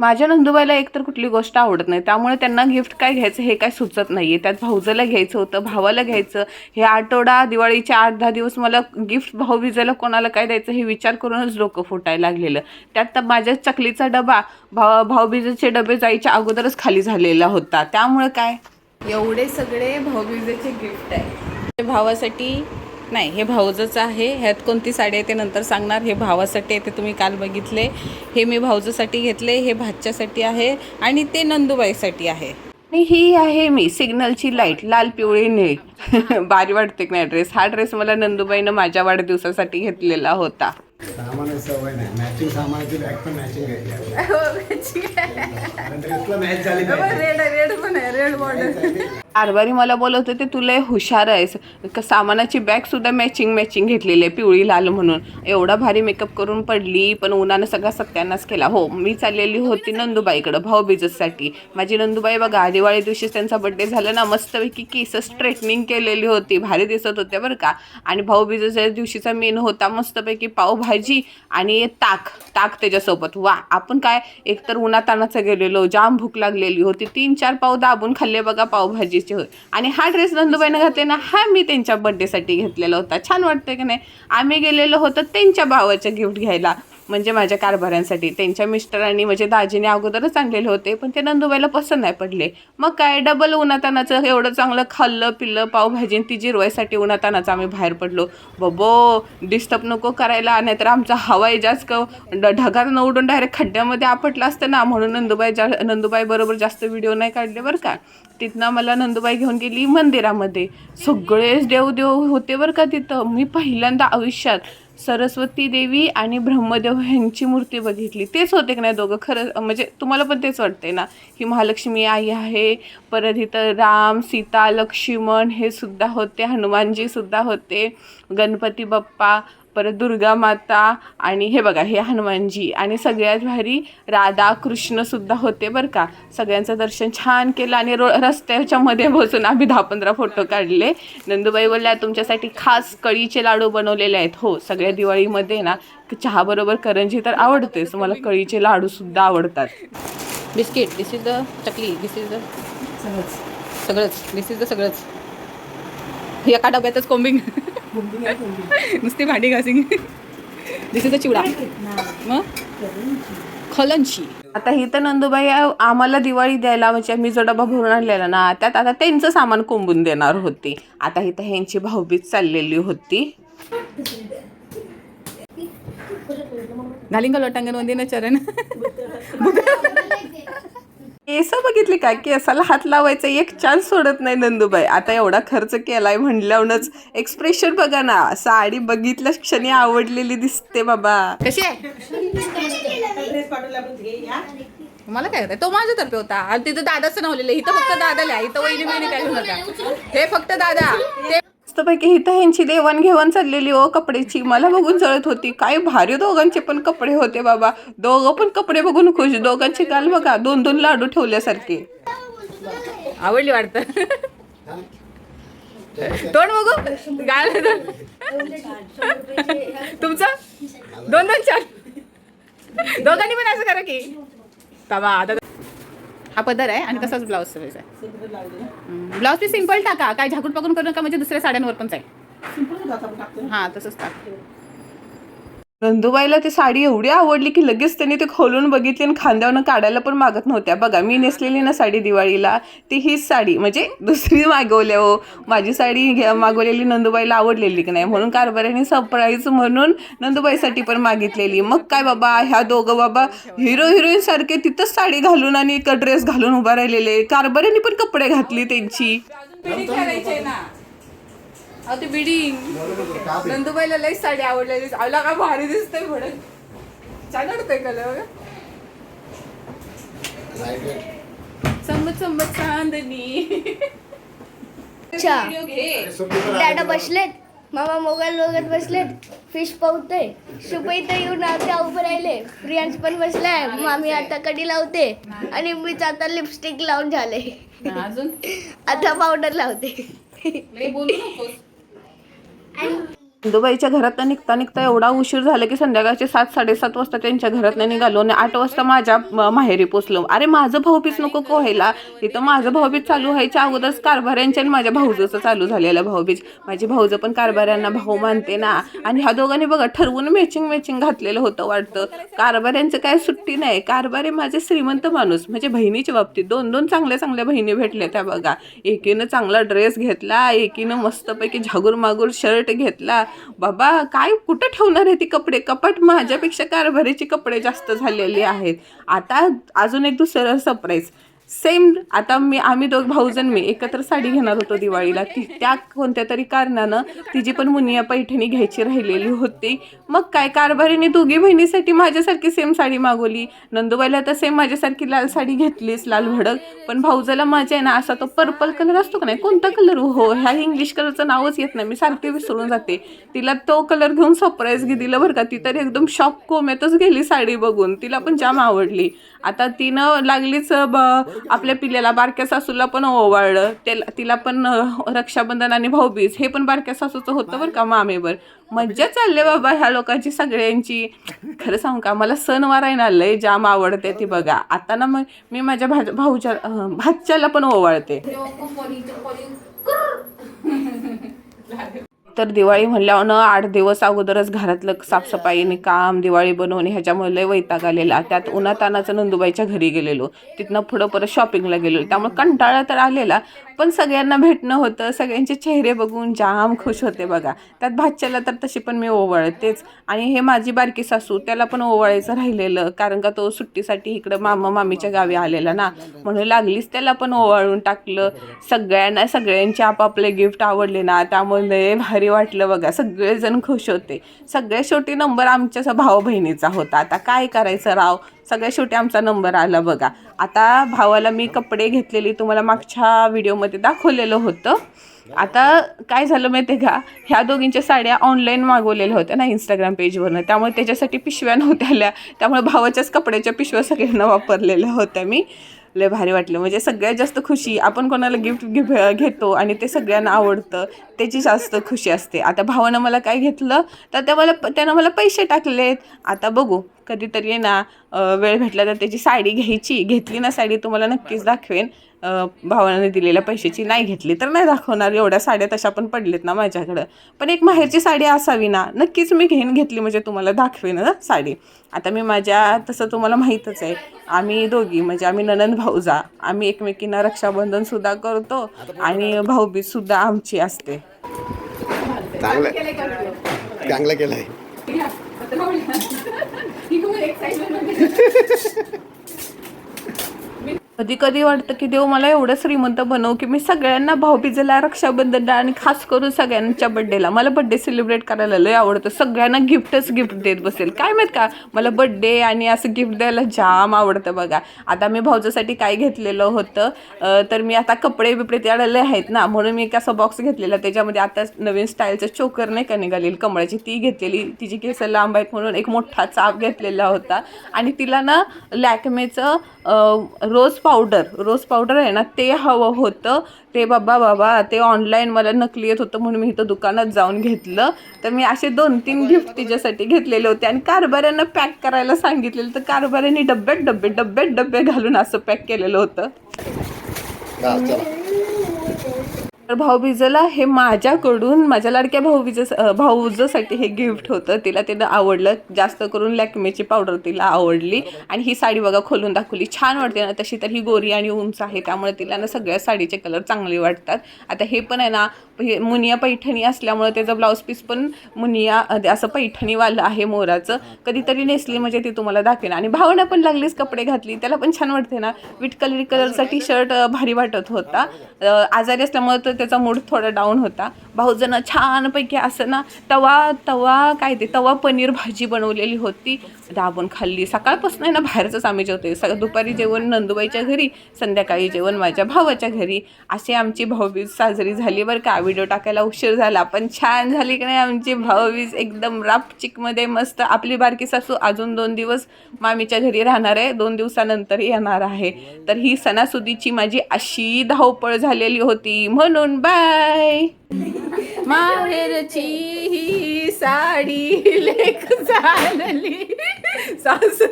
माझ्या नंदुबाईला एकतर कुठली गोष्ट आवडत नाही. त्यामुळे त्यांना गिफ्ट काय घ्यायचं हे काय सुचत नाही आहे त्यात भाऊजाला घ्यायचं होतं भावाला घ्यायचं. हे आठवडा दिवाळीचे आठ दहा दिवस मला गिफ्ट भाऊबीजेला कोणाला काय द्यायचं हे विचार करूनच डोकं फुटायला लागलेलं. त्यात तर माझ्या चकलीचा डबा भाव भाऊबीजेचे डबे जायच्या अगोदरच खाली झालेला होता. त्यामुळे काय? एवढे सगळे भाऊबीजेचे गिफ्ट आहे. भावासाठी नाही हे भाऊजचं आहे. ह्यात कोणती साडी आहे ते नंतर सांगणार. हे भावासाठी आहे ते तुम्ही काल बघितले. हे मी भाऊजसाठी घेतले. हे भाच्यासाठी आहे आणि ते नंदुबाईसाठी आहे. आणि ही आहे मी सिग्नलची लाइट लाल पिवळी निळी भारी वाटते की नाही ड्रेस हा ड्रेस मला नंदुबाईनं माझ्या वाढदिवसासाठी घेतलेला होता. सामान सवय नाही. मॅचिंग सामानाची बॅग पण मॅचिंग घेतली कारण ड्रेसला मला बोलत होते तुला हुशार आहेस. का सामानाची बॅग सुद्धा मॅचिंग मॅचिंग घेतलेली आहे पिवळी लाल म्हणून. एवढा भारी मेकअप करून पडली पण उन्हानं सगळा सत्यानाच केला. हो मी चाललेली होती नंदुबाईकडं भाऊबीजसाठी माझी नंदुबाई बघा दिवाळी दिवशी त्यांचा बड्डे झाला ना मस्तपैकी केस स्ट्रेटनिंग केलेली होती. भारी दिसत होते बरं का. आणि भाऊबीजेच्या दिवशीचा मेन होता मस्तपैकी पावभाजी आणि ताक ताक त्याच्यासोबत. वा आपण काय एकतर उन्हातानाचं गेलेलो जाम भूक लागलेली होती. तीन चार पाव दाबून खाल्ले बघा पावभाजी पावभाजीचे होय. आणि हा ड्रेस नंदुबाईनं घातले ना हा मी त्यांच्या बड्डेसाठी घेतलेला होता. छान वाटतं की नाही? आम्ही गेलेलो होतो त्यांच्या भावाचं गिफ्ट घ्यायला. म्हणजे माझ्या कारभाऱ्यांसाठी त्यांच्या मिस्टरांनी म्हणजे दाजीने अगोदरच आणलेले होते पण ते नंदुबाईला पसंत नाही पडले. मग काय? डबल उन्हातानाचं एवढं चांगलं खाल्लं पिल्लं पावभाजी ती जिरवायसाठी उन्हातानाचं आम्ही बाहेर पडलो. बबो डिस्टर्ब नको करायला नाहीतर आमचा हवाई जास्त ढगात न उडून डायरेक्ट खड्ड्यामध्ये आपटलं असतं ना? म्हणून नंदुबाई जा नंदुबाई बरोबर जास्त व्हिडिओ नाही काढले बरं का? तिथनं मला नंदुबाई घेऊन गेली मंदिरामध्ये. सगळेच देवदेव होते बरं का तिथं. मी पहिल्यांदा आयुष्यात सरस्वती देवी आणि ब्रह्मदेव ह्यांची मूर्ती बघितली. तेच होते की नाही दोघं? खरं म्हणजे तुम्हाला पण तेच वाटते ना? की महालक्ष्मी आई आहे परत इथं राम सीता लक्ष्मण हे सुद्धा होते हनुमानजी सुद्धा होते गणपती बाप्पा परत दुर्गा माता आणि हे बघा हे हनुमानजी आणि सगळ्यात भारी राधा कृष्ण सुद्धा होते बरं का. सगळ्यांचं दर्शन छान केलं आणि रो रस्त्याच्या मध्ये बसून आम्ही दहा पंधरा फोटो काढले. नंदुबाई बोलल्या तुमच्यासाठी खास कळीचे लाडू बनवलेले आहेत. हो सगळ्या दिवाळीमध्ये ना चहाबरोबर करंजी तर आवडतेच. मला कळीचे लाडूसुद्धा आवडतात. Biscuit this is the chakli this is the सगळंच. दिस इज द सगळंच. हे एका डब्यातच कोंबिंग. नुसती भांडी घासिंग. दिस इज द चिवडा. मग? खलंची. आता ही तर नंदुबाई आ- आम्हाला दिवाळी द्यायला म्हणजे मी जो डबा भरून आणलेला ना त्यात आता त्यांचं सामान कोंबून देणार होती. आता ही तर ह्यांची भाऊबीज चाललेली होती. घालिंग लोटांगण वंदिन चरण. केस काय का? केसाला हात लावायचा एक चान्स सोडत नाही नंदूबाई. आता एवढा खर्च केलाय म्हणल्यावरच एक्सप्रेशन बघा ना. साडी बघितल्या क्षणी आवडलेली दिसते बाबा. कशी आहे? मला काय होतं तो माझ्यातर्फे होता. आणि तिथं दादाच नाव लिहिलं इथं फक्त दादाला लिहा. इथं वहिनी बहिणी काय घेऊ नका. हे फक्त दादा. ते मस्तपैकी इथं ह्यांची देवाणघेवाण चाललेली हो कपड्याची. मला बघून जळत होती. काय भारी दोघांचे पण कपडे होते बाबा. दोघं पण कपडे बघून खुश. दोघांचे काल बघा दोन दोन लाडू ठेवल्यासारखे. आवडली वाटतं. तोंड बघू. गाल तुमचं? दोन दोन चार. दोघांनी पण असं करा की. बाबा आता हा पदर आहे आणि तसाच ब्लाऊज सगळेच आहे. ब्लाऊज पीस सिंपल टाका. काय झाकून पकडून करू नका म्हणजे दुसऱ्या साड्यांवर पण जाईल हा तसंच टाक. नंदुबाईला ती साडी एवढी आवडली की लगेच त्यांनी ते खोलून बघितली आणि खांद्यावरनं काढायला पण मागत नव्हत्या. बघा मी नेसलेली ना साडी दिवाळीला ती हीच साडी. म्हणजे दुसरी मागवल्या हो. माझी साडी घ्या- मागवलेली नंदुबाईला आवडलेली की नाही? म्हणून कारभाऱ्याने सरप्राईज म्हणून नंदुबाईसाठी पण मागितलेली. मग काय बाबा ह्या दोघं बाबा हिरो हिरोईन सारखे तिथंच साडी घालून आणि एक ड्रेस घालून उभा राहिलेले. कारभाऱ्यांनी पण कपडे घातली त्यांची. अहो ते बिडिंग. नंदुबाईला लई साडी आवडलेली आवला का भारी दिसतंय म्हणून. छान वाटतंय कलर चम्मच चांदणी. दादा बसलेत. मामा मोबाईल बघत बसलेत. फिश पावतोय. सुपई तर येऊन आता उभे राहिले. प्रियांश पण बसलाय. मामी आता कडी लावते. आणि मीच आता लिपस्टिक लावून झाले. अजून? आता पावडर लावते. बोलू नकोस. and नंदुबाईच्या घरातनं निघता निघता एवढा उशीर झाला की संध्याकाळचे सात साडेसात वाजता त्यांच्या घरातनं निघालो आणि आठ वाजता माझ्या माहेरी पोचलो. अरे माझं भाऊबीज नको कोहायला इथं माझं भाऊबीज चालू व्हायच्या अगोदरच कारभाऱ्यांच्या आणि माझ्या भाऊजचं चालू झालेलं भाऊबीज. माझी भाऊजं पण कारभाऱ्यांना भाऊ मानते ना. आणि ह्या दोघांनी बघा ठरवून मॅचिंग मॅचिंग घातलेलं होतं वाटतं. कारभाऱ्यांचं काय सुट्टी नाही. कारभारे माझे श्रीमंत माणूस म्हणजे बहिणीच्या बाबतीत. दोन दोन चांगल्या चांगल्या बहिणी भेटल्या त्या बघा. एकीनं चांगला ड्रेस घेतला एकीनं मस्तपैकी झागूर मागूर शर्ट घेतला. बाबा काय कुठं ठेवणार आहे ती कपडे? कपाट माझ्यापेक्षा कारभारीचे कपडे जास्त झालेले आहेत. आता अजून एक दुसरं सरप्राईज सेम आता मी आम्ही दोघ भाऊजण मी एकत्र साडी घेणार होतो दिवाळीला. ती त्या कोणत्या तरी कारणानं तिची पण मुनिया पैठणी घ्यायची राहिलेली होती. मग काय कारभारीने दोघी बहिणीसाठी माझ्यासारखी सेम साडी मागवली. नंदुबाईला तर सेम माझ्यासारखी लाल साडी घेतलीच लाल भडक. पण भाऊजाला माझ्या आहे ना असा तो पर्पल कलर असतो का नाही कोणता कलर हो ह्या इंग्लिश कलरचं नावच येत नाही. मी सारखे विसरून जाते. तिला तो कलर घेऊन सरप्राईज दिलं बरं का. ती तर एकदम शॉक कोम्यातच गेली साडी बघून. तिला पण जाम आवडली. आता तिनं लागलीच ब- आपल्या पिल्याला बारक्या सासूला पण ओवाळलं त्याला तिला पण रक्षाबंधन आणि भाऊबीज हे पण बारक्या सासूचं होतं बरं का मामेवर. मज्जा चालले बाबा ह्या लोकांची सगळ्यांची. खरं सांगू का मला सणवार आहे ना लय जाम आवडते ती बघा. आता ना मग मी माझ्या भाज भाऊच्या भाच्याला पण ओवाळते. तर दिवाळी म्हणल्यावर आठ दिवस अगोदरच घरातलं साफसफाईने काम दिवाळी बनवणे ह्याच्यामुळे लय वैताग आलेला. त्यात उन्हातानाचं नंदुबाईच्या घरी गेलेलो. तिथनं पुढं परत शॉपिंगला गेलेलो. त्यामुळे कंटाळा तर आलेला पण सगळ्यांना भेटणं होतं. सगळ्यांचे चेहरे बघून जाम खुश होते बघा. त्यात भाच्याला तर तशी पण मी ओवाळतेच. आणि हे माझी बारकी सासू त्याला पण ओवाळायचं राहिलेलं. कारण का तो सुट्टीसाठी इकडं मामा मामीच्या गावी आलेला ना. म्हणून लागलीच त्याला पण ओवाळून टाकलं. सगळ्यांना सगळ्यांचे आपापले गिफ्ट आवडले ना. त्यामुळे लय भारी वाटलं बघा. सगळेजण खुश होते. सगळ्या शेवटी नंबर आमच्या भाऊ बहिणीचा होता. आता काय करायचं राव? सगळ्या शेवटी आमचा नंबर आला बघा. आता भावाला मी कपडे घेतलेली तुम्हाला मागच्या व्हिडिओमध्ये दाखवलेलं होतं. आता काय झालं माहिती आहे का? ह्या दोघींच्या साड्या ऑनलाईन मागवलेल्या होत्या ना इंस्टाग्राम पेजवरनं त्यामुळे त्याच्यासाठी पिशव्या नव्हत्या आल्या. त्यामुळे भावाच्याच कपड्याच्या पिशव्या सगळ्यांना वापरलेल्या होत्या मी. लय भारी वाटलं. म्हणजे सगळ्यात जास्त खुशी आपण कोणाला गिफ्ट गिफ्ट घेतो आणि ते सगळ्यांना आवडतं त्याची जास्त खुशी असते. आता भावानं मला काय घेतलं? तर त्या मला त्यानं मला पैसे टाकलेत. आता बघू. कधीतरी आहे ना वेळ भेटला तर त्याची साडी घ्यायची. घेतली ना साडी तुम्हाला नक्कीच दाखवेन. भावाने दिलेल्या पैशाची. नाही घेतली तर नाही दाखवणार. एवढ्या साड्या तशा पण पडलेत ना माझ्याकडं. पण एक माहेरची साडी असावी ना नक्कीच मी घेऊन घेतली म्हणजे तुम्हाला दाखवेन हं साडी. आता मी माझ्या तसं तुम्हाला माहीतच आहे. आम्ही दोघी म्हणजे आम्ही ननंद भाऊजा आम्ही एकमेकींना रक्षाबंधन सुद्धा करतो आणि भाऊबीज सुद्धा आमची असते. चांगलं. चांगलं केलंय कधी कधी वाटतं की देव मला एवढं श्रीमंत बनव की मी सगळ्यांना भाऊबीजेला रक्षाबंधनला आणि खास करून सगळ्यांच्या बड्डेला मला बड्डे सेलिब्रेट करायला लय आवडतं. सगळ्यांना गिफ्टच गिफ्ट देत बसेल. काय माहीत का? मला बड्डे आणि असं गिफ्ट द्यायला जाम आवडतं बघा. आता मी भाऊजासाठी काय घेतलेलं होतं तर मी आता कपडे बिपडे त्याला आहेत ना. म्हणून मी एक असा बॉक्स घेतलेला. त्याच्यामध्ये आता नवीन स्टाईलचं चोकर नाही का निघालेली? कमळाची ती घेतलेली. तिची केस लांब आहेत म्हणून एक मोठा चाप घेतलेला होता. आणि तिला ना लॅकमेचं रोज पावडर रोज पावडर आहे ना ते हवं होतं. ते बाबा बाबा ते ऑनलाईन मला नकली येत होतं म्हणून मी इथं दुकानात जाऊन घेतलं. तर मी असे दोन तीन गिफ्ट तिच्यासाठी घेतलेले होते आणि कारभाऱ्यांना पॅक करायला सांगितलेलं. तर कारभाऱ्यांनी डब्यात डब्बे डब्यात डब्बे घालून असं पॅक केलेलं होतं. तर भाऊबीजेला हे माझ्याकडून माझ्या लाडक्या भाऊबीजे भाऊजसाठी हे गिफ्ट होतं. तिला ते आवडलं. जास्त करून लॅक्मेची पावडर तिला आवडली. आणि ही साडी बघा खोलून दाखवली. छान वाटते ना तशी तर ही गोरी आणि उंच आहे. त्यामुळे तिला ना सगळ्या साडीचे कलर चांगले वाटतात. आता हे पण आहे ना हे मुनिया पैठणी असल्यामुळे त्याचं ब्लाऊज पीस पण मुनिया असं पैठणीवालं आहे मोराचं. कधीतरी नेसली म्हणजे ती तुम्हाला दाखवेन. आणि भावना पण लागलीच कपडे घातली. त्याला पण छान वाटते ना विट कलरी कलरचा टी शर्ट भारी वाटत होता. आजारी असल्यामुळे तर त्याचा मूड थोडा डाऊन होता. भाऊजनं छानपैकी असं ना तवा तवा काय ते तवा पनीर भाजी बनवलेली होती. दाबून खाल्ली. सकाळपासून आहे ना बाहेरचंच आम्ही जेवतो स दुपारी जेवण नंदुबाईच्या घरी संध्याकाळी जेवण माझ्या भावाच्या घरी. अशी आमची भाऊबीज साजरी झाली बरं का. व्हिडिओ टाकायला उशीर झाला पण छान झाली की नाही आमची भाऊबीज. एकदम रापचिकमध्ये मस्त. आपली बारकी सासू अजून दोन दिवस मामीच्या घरी राहणार आहे. दोन दिवसानंतर येणार आहे. तर ही सणासुदीची माझी अशी धावपळ झालेली होती. म्हणून फोन बाय माहेरची ही साडी लेख झाली सासू